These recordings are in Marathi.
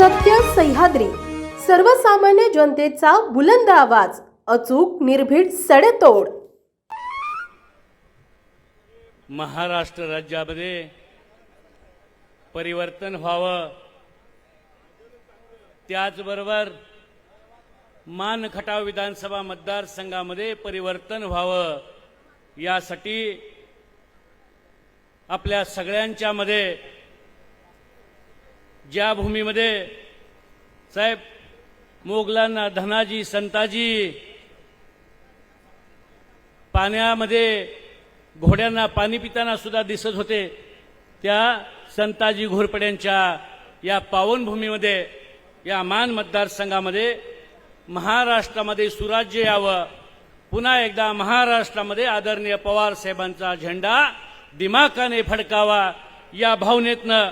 सत्य सह्याद्री. सर्वसामान्य जनतेचा बुलंद आवाज अचूक निर्भीड सडेतोड. महाराष्ट्र राज्यामध्ये परिवर्तन व्हावं. त्याचबरोबर मानखटाव विधानसभा मतदारसंघामध्ये परिवर्तन व्हावं. यासाठी आपल्या सगळ्यांच्यामध्ये ज्या भूमीमध्ये साहेब मोगलांना धनाजी संताजी पाण्यामध्ये घोड्यांना पाणी पिताना सुद्धा दिसत होते त्या संताजी घोरपड्यांच्या या पावनभूमीमध्ये या मान मतदारसंघामध्ये महाराष्ट्रामध्ये सुराज्य यावं. पुन्हा एकदा महाराष्ट्रामध्ये आदरणीय पवार साहेबांचा झेंडा दिमाकाने फडकावा या भावनेतनं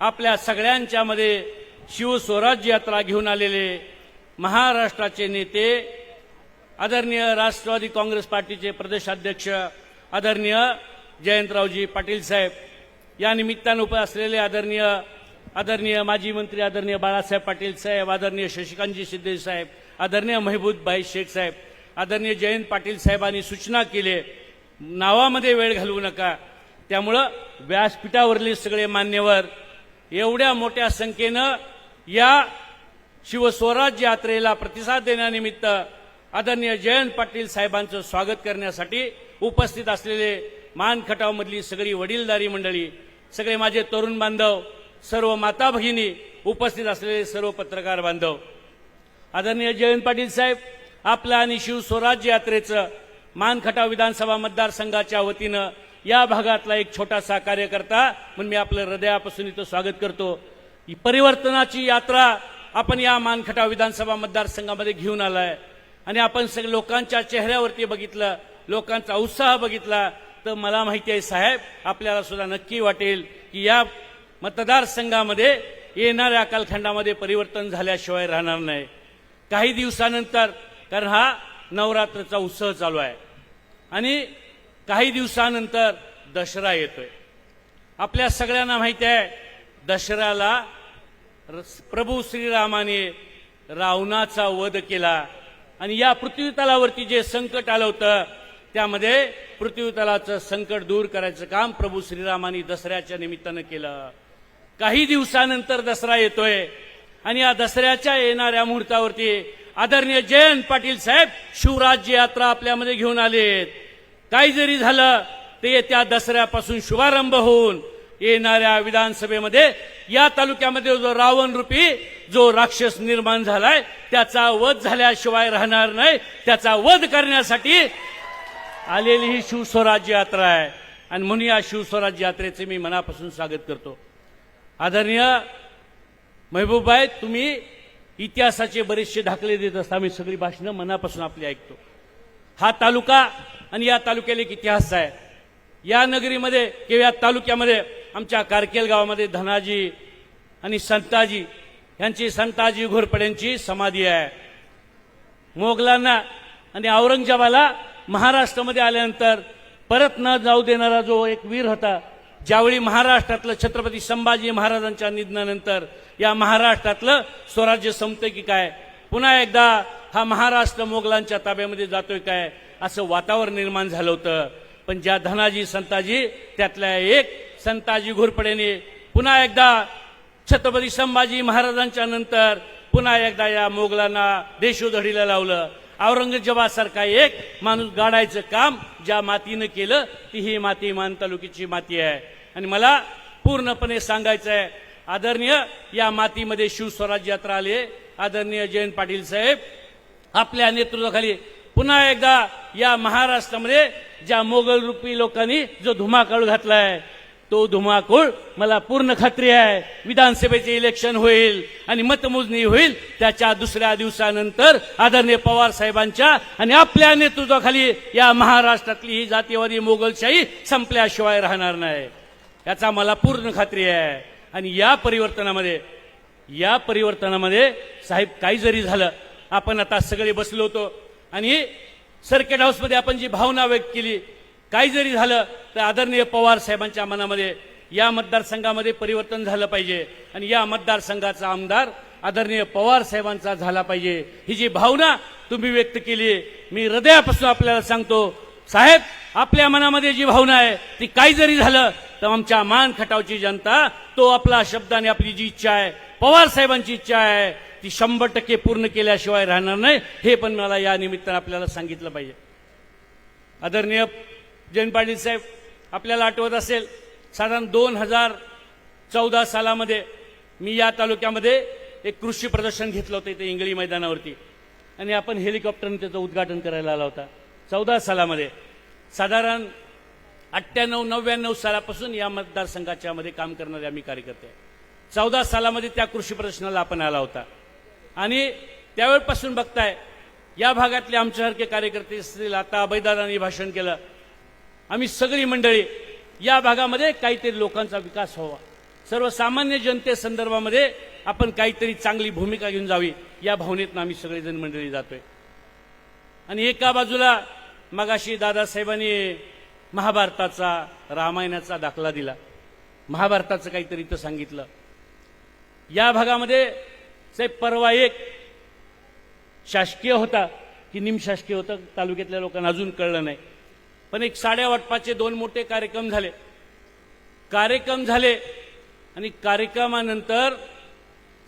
आपल्या सगळ्यांच्या मध्ये शिवस्वराज्य यात्रा घेऊन आलेले महाराष्ट्राचे नेते आदरणीय राष्ट्रवादी काँग्रेस पार्टीचे प्रदेशाध्यक्ष आदरणीय जयंतरावजी पाटील साहेब या निमित्तानं उप असलेले आदरणीय आदरणीय माजी मंत्री आदरणीय बाळासाहेब पाटील साहेब आदरणीय शशिकांतजी सिद्धे साहेब आदरणीय महबूब भाई शेख साहेब आदरणीय जयंत पाटील साहेबांनी सूचना केली नावामध्ये वेळ घालवू नका. त्यामुळं व्यासपीठावरले सगळे मान्यवर एवढ्या मोठ्या संख्येनं या शिवस्वराज्य यात्रेला प्रतिसाद देण्यानिमित्त आदरणीय जयंत पाटील साहेबांचं स्वागत करण्यासाठी उपस्थित असलेले मान खटावमधली सगळी वडीलधारी मंडळी सगळे माझे तरुण बांधव सर्व माता भगिनी उपस्थित असलेले सर्व पत्रकार बांधव. आदरणीय जयंत पाटील साहेब आपलं आणि शिवस्वराज्य यात्रेचं मानखटाव विधानसभा मतदारसंघाच्या वतीनं या भागातला एक छोटासा कार्यकर्ता म्हणून मी आपलं हृदयापासून इथं स्वागत करतो. ही परिवर्तनाची यात्रा आपण या मानखटाव विधानसभा मतदारसंघामध्ये घेऊन आलाय. आणि आपण सगळे लोकांच्या चेहऱ्यावरती बघितलं लोकांचा उत्साह बघितला तर मला माहिती आहे साहेब आपल्याला सुद्धा नक्की वाटेल की या मतदारसंघामध्ये येणाऱ्या कालखंडामध्ये परिवर्तन झाल्याशिवाय राहणार नाही. काही दिवसानंतर कारण हा नवरात्रचा उत्सव चालू आहे. आणि काही दिवसानंतर दसरा येतोय. आपल्या सगळ्यांना माहिती आहे दसऱ्याला र- प्रभू श्रीरामाने रावणाचा वध केला आणि या पृथ्वीतलावरती जे संकट आलं होतं त्यामध्ये पृथ्वीतलाचं संकट दूर करायचं काम प्रभू श्रीरामाने दसऱ्याच्या निमित्तानं केलं. काही दिवसानंतर दसरा येतोय आणि या दसऱ्याच्या येणाऱ्या मुहूर्तावरती आदरणीय जयंत पाटील साहेब शिवराज्य यात्रा आपल्यामध्ये घेऊन आलेत. काही जरी झालं ते येत्या दसऱ्यापासून शुभारंभ होऊन येणाऱ्या विधानसभेमध्ये या तालुक्यामध्ये जो रावण रूपी जो राक्षस निर्माण झालाय त्याचा वध झाल्याशिवाय राहणार नाही. त्याचा वध करण्यासाठी आलेली ही शिवस्वराज्य यात्रा आहे. आणि म्हणून या शिवस्वराज्य यात्रेचे मी मनापासून स्वागत करतो. आदरणीय महबूबाई तुम्ही इतिहासाचे बरेचसे दाखले देत असता मी सगळी भाषणं मनापासून आपली ऐकतो. हा तालुका आणि या तालुक्याला एक इतिहास आहे. या नगरीमध्ये किंवा या तालुक्यामध्ये आमच्या कारकेल गावामध्ये धनाजी आणि संताजी यांची संताजी घोरपड्यांची समाधी आहे. मोगलांना आणि औरंगजेबाला महाराष्ट्रामध्ये आल्यानंतर परत न जाऊ देणारा जो एक वीर होता ज्यावेळी महाराष्ट्रातलं छत्रपती संभाजी महाराजांच्या निधनानंतर या महाराष्ट्रातलं स्वराज्य संपतं की काय? पुन्हा एकदा हा महाराष्ट्र मोगलांच्या ताब्यामध्ये जातोय काय? असं वातावरण निर्माण झालं होतं. पण ज्या धनाजी संताजी त्यातल्या एक संताजी घोरपडेने पुन्हा एकदा छत्रपती संभाजी महाराजांच्या नंतर पुन्हा एकदा या मोगलांना देशोधडीला लावलं. औरंगजेबासारखा एक माणूस गाडायचं काम ज्या मातीनं केलं ती ही माती मान तालुक्याची माती आहे. आणि मला पूर्णपणे सांगायचं आहे आदरणीय या मातीमध्ये शिवस्वराज्य यात्रा आली आदरणीय जयंत पाटील साहेब आपल्या नेतृत्वाखाली पुन्हा एकदा या महाराष्ट्रामध्ये ज्या मोगल रूपी लोकांनी जो धुमाकूळ घातलाय तो धुमाकूळ मला पूर्ण खात्री आहे. विधानसभेचे इलेक्शन होईल आणि मतमोजणी होईल त्याच्या दुसऱ्या दिवसानंतर आदरणीय पवार साहेबांच्या आणि आपल्या नेतृत्वाखाली या महाराष्ट्रातली ही जातीवादी मोगलशाही संपल्याशिवाय राहणार नाही. याचा मला पूर्ण खात्री आहे. आणि या परिवर्तनामध्ये या परिवर्तनामध्ये साहेब काही जरी झालं आपण आता सगळे बसलो होतो. आणि सर्किट हाऊसमध्ये आपण जी भावना व्यक्त केली काही जरी झालं तर आदरणीय पवार साहेबांच्या मनामध्ये या मतदारसंघामध्ये परिवर्तन झालं पाहिजे आणि या मतदारसंघाचा आमदार आदरणीय पवार साहेबांचा झाला पाहिजे. ही जी भावना तुम्ही व्यक्त केली मी हृदयापासून आपल्याला सांगतो साहेब आपल्या मनामध्ये जी भावना आहे ती काही जरी झालं तर आमच्या मान खटावची जनता तो आपला शब्द आणि आपली जी इच्छा आहे पवार साहेबांची इच्छा आहे ती शंभर टक्के पूर्ण केल्याशिवाय राहणार नाही. हे पण मला या निमित्तानं आपल्याला सांगितलं पाहिजे. आदरणीय जयंत पाटील साहेब आपल्याला आठवत असेल साधारण दोन हजार चौदा सालामध्ये मी या तालुक्यामध्ये एक कृषी प्रदर्शन घेतलं होतं इथे इंगळी मैदानावरती. आणि आपण हेलिकॉप्टरने त्याचं उद्घाटन करायला आला होता. चौदा सालामध्ये साधारण अठ्ठ्याण्णव नव्याण्णव सालापासून या मतदारसंघाच्या मध्ये काम करणारे आम्ही कार्यकर्ते. चौदा सालामध्ये त्या कृषी प्रदर्शनाला आपण आला होता. आणि त्यावेळपासून बघताय या भागातले आमच्यासारखे कार्यकर्ते असतील आता अभयदादांनी भाषण केलं. आम्ही सगळी मंडळी या भागामध्ये काहीतरी लोकांचा विकास व्हावा. सर्वसामान्य जनतेसंदर्भामध्ये आपण काहीतरी चांगली भूमिका घेऊन जावी या भावनेतनं आम्ही सगळेजण मंडळी जातोय. आणि एका बाजूला मगाशी दादासाहेबांनी महाभारताचा रामायणाचा दाखला दिला. महाभारताचं काहीतरी इथं सांगितलं. या भागामध्ये साहेब परवा एक शासकीय होता की निमशासकीय होतं तालुक्यातल्या लोकांना अजून कळलं नाही. पण एक साड्या वाटपाचे दोन मोठे कार्यक्रम झाले. कार्यक्रम झाले आणि कार्यक्रमानंतर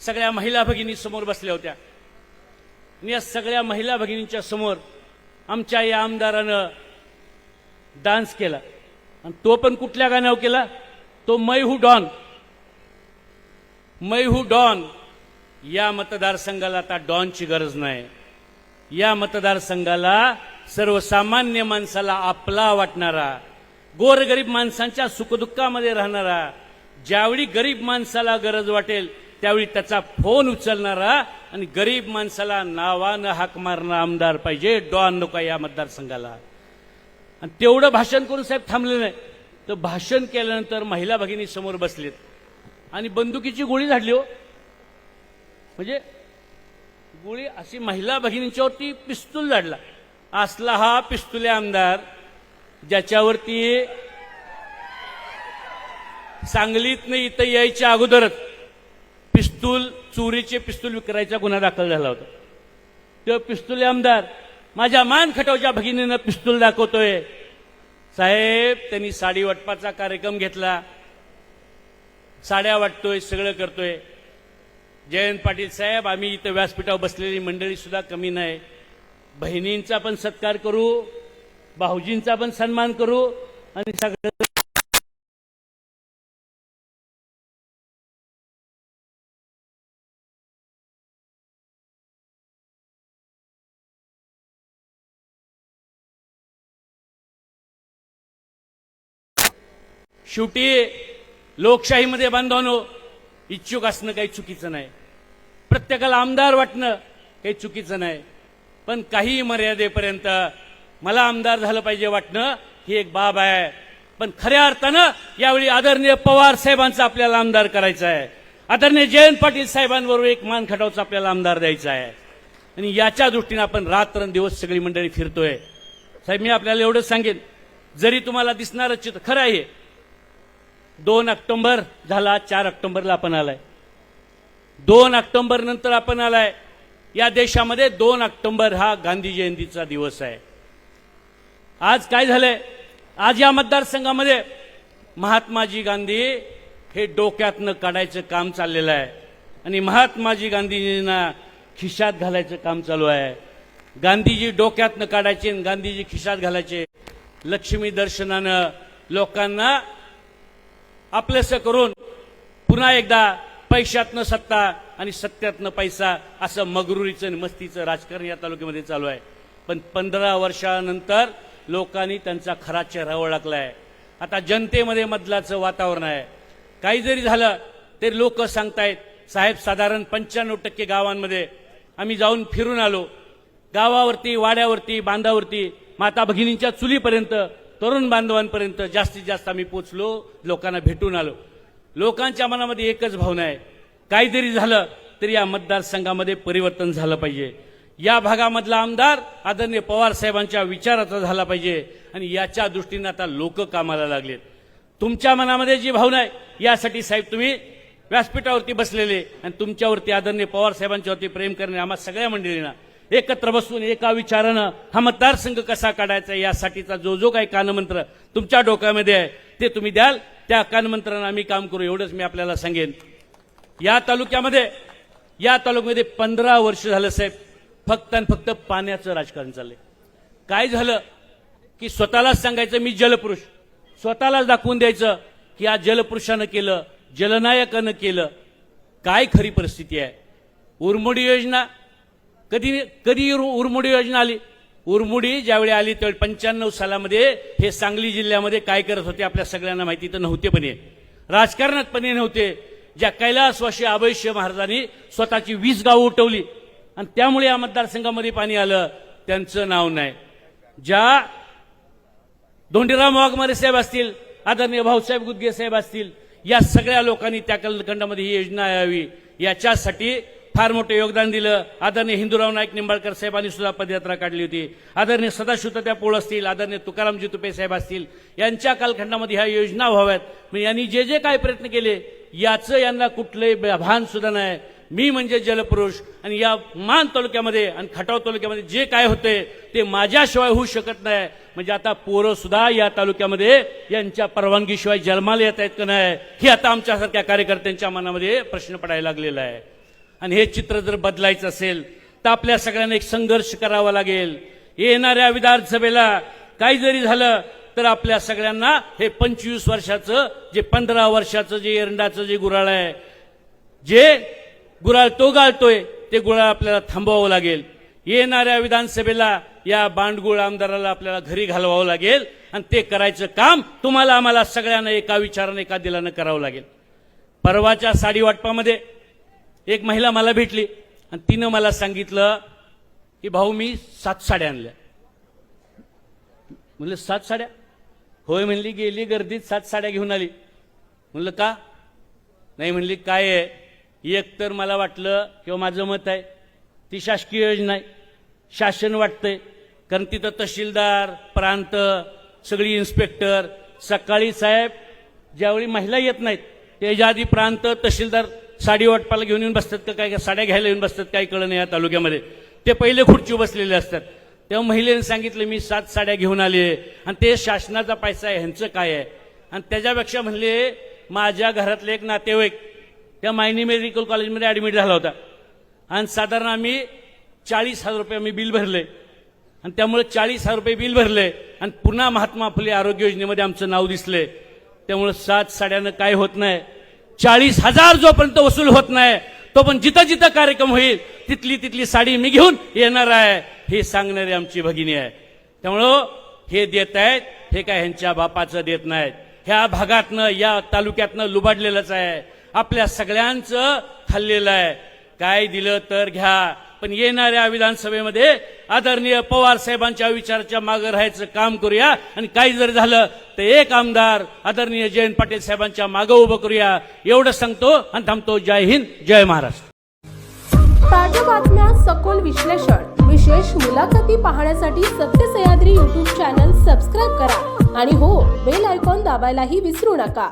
सगळ्या महिला भगिनी समोर बसल्या होत्या. आणि या सगळ्या महिला भगिनींच्या समोर आमच्या या आमदारानं डान्स केला. आणि तो पण कुठल्या गाण्यावर केला? तो मै हू डॉन. मै हू डॉन. या मतदारसंघाला आता डॉनची गरज नाही. या मतदारसंघाला सर्वसामान्य माणसाला आपला वाटणारा गोरगरीब माणसांच्या सुखदुःखामध्ये राहणारा ज्यावेळी गरीब माणसाला गरज वाटेल त्यावेळी त्याचा फोन उचलणारा आणि गरीब माणसाला नावानं हाक मारणारा आमदार पाहिजे डॉन नका या मतदारसंघाला. आणि तेवढं भाषण करून साहेब थांबले नाही. तर भाषण केल्यानंतर महिला भगिनी समोर बसलेत. आणि बंदुकीची गोळी झाडली हो. म्हणजे गोळी अशी महिला भगिनींच्यावरती पिस्तूल झाडला असला हा पिस्तुले आमदार ज्याच्यावरती सांगलीत नाही इथं यायच्या अगोदरच पिस्तूल चोरीचे पिस्तूल विक्रायचा गुन्हा दाखल झाला होता. तो पिस्तुले आमदार माझ्या मान खटावच्या भगिनीनं पिस्तूल दाखवतोय. साहेब त्यांनी साडी वाटपाचा कार्यक्रम घेतला. साड्या वाटतोय सगळं करतोय. जयंत पाटील साहेब आम्ही इथं व्यासपीठावर बसलेली मंडळी सुद्धा कमी नाही. बहिणींचा पण सत्कार करू भाऊजींचा पण सन्मान करू आणि सगळं शेवटी लोकशाहीमध्ये बांधवानो इच्छुक असणं काही चुकीचं नाही. प्रत्येकाला आमदार वाटणं काही चुकीचं नाही. पण काही मर्यादेपर्यंत मला आमदार झालं पाहिजे वाटणं ही एक बाब आहे. पण खऱ्या अर्थानं यावेळी आदरणीय पवार साहेबांचा आपल्याला आमदार करायचा आहे. आदरणीय जयंत पाटील साहेबांबरोबर एक मान खटावचा आपल्याला आमदार द्यायचा आहे. आणि याच्या दृष्टीनं आपण रात्रंदिवस सगळी मंडळी फिरतोय. साहेब मी आपल्याला एवढंच सांगेन. जरी तुम्हाला दिसणारं चित्र खरं आहे. दोन ऑक्टोंबर झाला चार ऑक्टोबरला आपण आलाय. दोन ऑक्टोंबर नंतर आपण आलाय. या देशामध्ये दोन ऑक्टोंबर हा गांधी जयंतीचा दिवस आहे. आज काय झालंय? आज या मतदारसंघामध्ये महात्माजी गांधी हे डोक्यातनं काढायचं काम चाललेलं आहे. आणि महात्माजी गांधीजींना खिशात घालायचं काम चालू आहे. गांधीजी डोक्यातनं काढायचे आणि गांधीजी खिशात घालायचे. लक्ष्मी दर्शनानं लोकांना आपलंसं करून पुन्हा एकदा पैशातनं सत्ता आणि सत्यातनं पैसा असं मगरुरीचं आणि मस्तीचं राजकारण या तालुक्यामध्ये चालू आहे. पण पंधरा वर्षानंतर लोकांनी त्यांचा खरा चेहरा आहे आता जनतेमध्ये मधलाचं वातावरण आहे. काही जरी झालं तरी लोक सांगतायत साहेब साधारण पंच्याण्णव टक्के गावांमध्ये आम्ही जाऊन फिरून आलो. गावावरती वाड्यावरती बांधावरती माता भगिनींच्या चुलीपर्यंत तरुण बांधवांपर्यंत जास्तीत जास्त आम्ही पोचलो लोकांना भेटून आलो. लोकांच्या मनामध्ये एकच भावना आहे. काहीतरी झालं तरी या मतदारसंघामध्ये परिवर्तन झालं पाहिजे. या भागामधला आमदार आदरणीय पवार साहेबांच्या विचाराचा झाला पाहिजे आणि याच्या दृष्टीनं आता लोक कामाला लागलेत. तुमच्या मनामध्ये जी भावना आहे यासाठी साहेब तुम्ही व्यासपीठावरती बसलेले आणि तुमच्यावरती आदरणीय पवार साहेबांच्यावरती प्रेम करणे आम्हा सगळ्या मंडळींना एकत्र बसून एका विचारानं हा मतदारसंघ कसा काढायचा यासाठीचा जो जो काही कानमंत्र तुमच्या डोक्यामध्ये आहे ते तुम्ही द्याल. त्या कानमंत्रानं आम्ही काम करू एवढंच मी आपल्याला सांगेन. या तालुक्यामध्ये या तालुक्यामध्ये पंधरा वर्ष झालं साहेब. फक्त आणि फक्त पाण्याचं राजकारण चाललंय. काय झालं की स्वतःलाच सांगायचं मी जलपुरुष. स्वतःलाच दाखवून द्यायचं की या जलपुरुषानं केलं जलनायकानं केलं. काय खरी परिस्थिती आहे? उरमुडी योजना? कधी कधी उर- उरमुडी योजना आली? उरमुडी ज्यावेळी आली त्यावेळी पंच्याण्णव सालामध्ये हे सांगली जिल्ह्यामध्ये काय करत होते आपल्या सगळ्यांना माहिती तर नव्हते पण राजकारणात पण नव्हते. ज्या कैलासवाशी अभयशिव महाराजांनी स्वतःची वीस गावं उठवली. आणि त्यामुळे या मतदारसंघामध्ये पाणी आलं. त्यांचं नाव नाही. ज्या धोंडीराम वाघमारे साहेब असतील आदरणीय भाऊसाहेब गुदगे साहेब असतील या सगळ्या लोकांनी त्या कालखंडामध्ये ही योजना यावी. याच्यासाठी फार मोठं योगदान दिलं. आदरणीय हिंदूराव नाईक निंबाळकर साहेबांनी सुद्धा पदयात्रा काढली होती. आदरणीय सदाशिव त्या पोळ असतील आदरणीय तुकारामजी तुपे साहेब असतील यांच्या कालखंडामध्ये ह्या योजना व्हाव्यात. मग यांनी जे जे काय प्रयत्न केले याचं यांना कुठलंही भान सुद्धा नाही. मी म्हणजे जलपुरुष आणि या मान तालुक्यामध्ये आणि खटाव तालुक्यामध्ये जे काय होते ते माझ्याशिवाय होऊ शकत नाही. म्हणजे आता पोरं सुद्धा या तालुक्यामध्ये यांच्या परवानगीशिवाय जन्माला येत आहेत का नाही हे आता आमच्यासारख्या कार्यकर्त्यांच्या मनामध्ये प्रश्न पडायला लागलेला आहे. आणि हे चित्र जर बदलायचं असेल तर आपल्या सगळ्यांना एक संघर्ष करावा लागेल. येणाऱ्या विधानसभेला काही जरी झालं तर आपल्या सगळ्यांना हे पंचवीस वर्षाचं जे पंधरा वर्षाचं जे एरंडाचं जे गुराळ आहे जे गुराळ तो गाळतोय ते गुराळ आपल्याला थांबवावं लागेल. येणाऱ्या विधानसभेला या बांडगुळ आमदाराला आपल्याला घरी घालवावं लागेल आणि ते करायचं काम तुम्हाला आम्हाला सगळ्यांना एका विचाराने एका दिलानं करावं लागेल. परवाच्या साडी वाटपामध्ये एक महिला मला भेटली आणि तिनं मला सांगितलं की भाऊ मी सात साड्या आणल्या. म्हणलं सात साड्या? होय म्हणली गेली गर्दीत सात साड्या घेऊन आली. म्हणलं का? नाही म्हणली काय आहे? एक तर मला वाटलं किंवा माझं मत आहे ती शासकीय योजना आहे. शासन वाटतंय कारण तिथं तहसीलदार प्रांत सगळी इन्स्पेक्टर सकाळी साहेब ज्यावेळी महिला येत नाहीत त्याच्या आधी प्रांत तहसीलदार साडी वाटपाला घेऊन येऊन बसतात का? काय साड्या घ्यायला येऊन बसतात? काही कळलं नाही या तालुक्यामध्ये. ते पहिले खुर्ची बसलेले असतात. तेव्हा महिलेने सांगितलं मी सात साड्या घेऊन आले आणि ते शासनाचा पैसा आहे ह्यांचं काय आहे? आणि त्याच्यापेक्षा म्हणले माझ्या घरातले एक नातेवाईक त्या मायनी मेडिकल कॉलेजमध्ये ॲडमिट झाला होता. आणि साधारण आम्ही चाळीस हजार रुपये आम्ही बिल भरले. आणि त्यामुळे चाळीस हजार रुपये बिल भरले. आणि पुन्हा महात्मा फुले आरोग्य योजनेमध्ये आमचं नाव दिसले. त्यामुळे सात साड्यानं काय होत नाही. चाळीस हजार जोपर्यंत वसूल होत नाही तो पण जिथं जिथं कार्यक्रम होईल तिथली तिथली साडी मी घेऊन येणार आहे हे सांगणारी आमची भगिनी आहे. त्यामुळं हे देत आहेत हे काय ह्यांच्या बापाचं देत नाहीत. ह्या भागातनं या तालुक्यातनं लुबाडलेलंच आहे. आपल्या सगळ्यांचं खाल्लेलं आहे. काय दिलं तर घ्या. पण येणाऱ्या विधानसभेमध्ये आदरणीय पवार साहेबांच्या विचाराच्या मागे राहायचं काम करूया. आणि काही जर झालं तर एक आमदार आदरणीय जयंत पाटील साहेबांच्या मागे उभं करूया. एवढं सांगतो आणि थांबतो. जय हिंद जय महाराष्ट्र. ताज्या बातम्या सखोल विश्लेषण विशेष मुलाखती पाहण्यासाठी सत्य सह्याद्री युट्यूब चॅनल सबस्क्राईब करा. आणि हो बेल आयकॉन दाबायलाही विसरू नका.